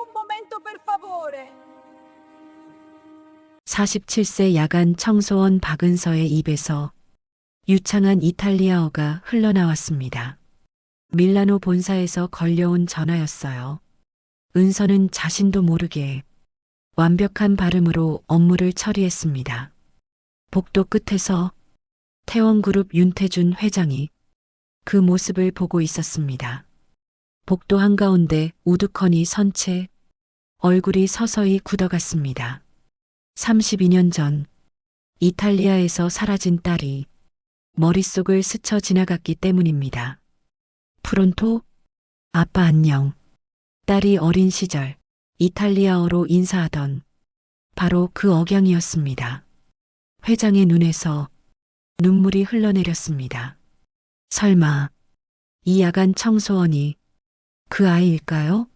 un momento per favore. 47세 야간 청소원 박은서의 입에서 유창한 이탈리아어가 흘러나왔습니다. 밀라노 본사에서 걸려온 전화였어요. 은서는 자신도 모르게 완벽한 발음으로 업무를 처리했습니다. 복도 끝에서 태원그룹 윤태준 회장이 그 모습을 보고 있었습니다. 복도 한가운데 우두커니 선 채 얼굴이 서서히 굳어갔습니다. 32년 전 이탈리아에서 사라진 딸이 머릿속을 스쳐 지나갔기 때문입니다. 프론토, 아빠 안녕. 딸이 어린 시절 이탈리아어로 인사하던 바로 그 억양이었습니다. 회장의 눈에서 눈물이 흘러내렸습니다. 설마 이 야간 청소원이 그 아이일까요?